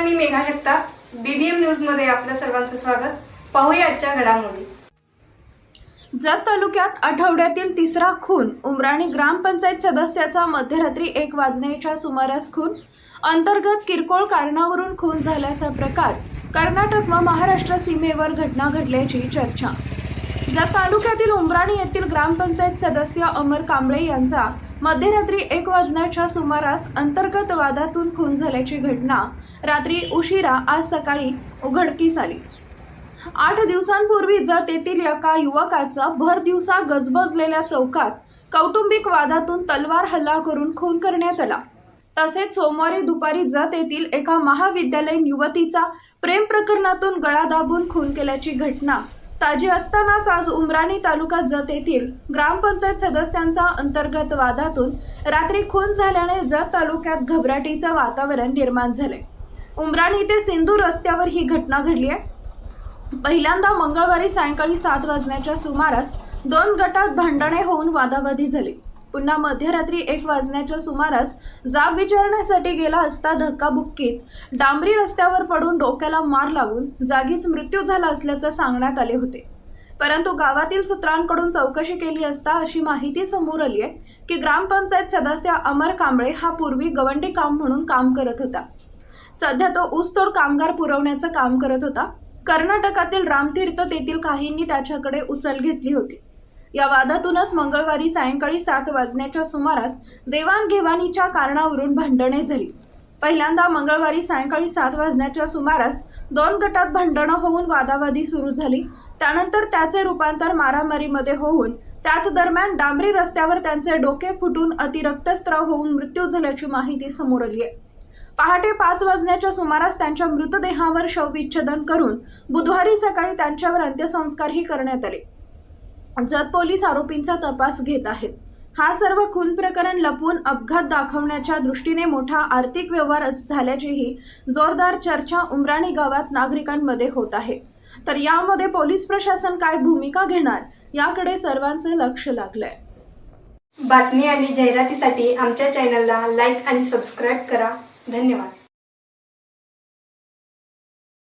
मी Megha Jagtap BBM न्यूजमध्ये सर्वांचं स्वागत. पाहूया आजच्या घडामोडी. जत तालुक्यात आठवड्यातील तिसरा खून. उमराणी ग्रामपंचायत सदस्याचा मध्यरात्री एक वाजण्याच्या सुमारास खून. अंतर्गत किरकोळ कारणावरून खून झाल्याचा प्रकार. कर्नाटक व महाराष्ट्र सीमेवर घटना घडल्याची चर्चा. जत तालुक्यातील उमराणी येथील ग्रामपंचायत सदस्य अमर कांबळे यांचा मध्यरात्री एक वाजण्याच्या सुमारास अंतर्गत वादातून खून झाल्याची घटना रात्री उशिरा आज सकाळी उघडकीस आली. आठ दिवसांपूर्वी जत येथील एका युवकाचा भर दिवसा गजबजलेल्या चौकात कौटुंबिक वादातून तलवार हल्ला करून खून करण्यात आला. तसेच सोमवारी दुपारी जत येथील एका महाविद्यालयीन युवतीचा प्रेम प्रकरणातून गळा दाबून खून केल्याची घटना ताजी असतानाच आज उमराणी तालुका जत येथील ग्रामपंचायत सदस्यांचा अंतर्गत वादातून रात्री खून झाल्याने जत तालुक्यात घबराटीचं वातावरण निर्माण झाले. उमराणी ते सिंधू रस्त्यावर ही घटना घडली आहे. पहिल्यांदा मंगळवारी सायंकाळी सात वाजण्याच्या सुमारास दोन गटात भांडणे होऊन वादावादी झाली. पुन्हा मध्यरात्री एक वाजण्याच्या सुमारास जाब विचारण्यासाठी गेला असता धक्काबुक्कीत डांबरी रस्त्यावर पडून डोक्याला मार लागून जागीच मृत्यू झाला असल्याचं सांगण्यात आले होते. परंतु गावातील सूत्रांकडून चौकशी केली असता अशी माहिती समोर आली आहे की ग्रामपंचायत सदस्य अमर कांबळे हा पूर्वी गवंडी काम म्हणून काम करत होता. सध्या तो ऊसतोड कामगार पुरवण्याचं काम करत होता. कर्नाटकातील रामतीर्थ तेथील काहींनी त्याच्याकडे उचल घेतली होती. या वादातूनच मंगळवारी सायंकाळी सात वाजण्याच्या सुमारास देवाणघेवाणीच्या कारणावरून भांडणे झाली. पहिल्यांदा मंगळवारी सायंकाळी सात वाजण्याच्या सुमारास दोन गटात भांडणं होऊन वादावादी सुरू झाली. त्यानंतर त्याचे रूपांतर मारामारीमध्ये होऊन त्याच दरम्यान डांबरी रस्त्यावर त्यांचे डोके फुटून अतिरक्तस्त्राव होऊन मृत्यू झाल्याची माहिती समोर आली आहे. पहाटे पाच वाजण्याच्या सुमारास त्यांच्या मृतदेहावर शवविच्छेदन करून बुधवारी सकाळी त्यांच्यावर अंत्यसंस्कारही करण्यात आले. जत पोलीस आरोपींचा तपास घेत आहेत. हा सर्व खून प्रकरण लपवून अपघात दाखवण्याच्या दृष्टीने मोठा आर्थिक व्यवहार अस- झाल्याचीही जोरदार चर्चा उमराणी गावात नागरिकांमध्ये होत आहे. तर यामध्ये पोलीस प्रशासन काय भूमिका घेणार? याकडे सर्वांचे लक्ष लागलंय. बातमी आणि जाहिरातीसाठी आमच्या चॅनलला लाईक आणि सबस्क्राईब करा. धन्यवाद.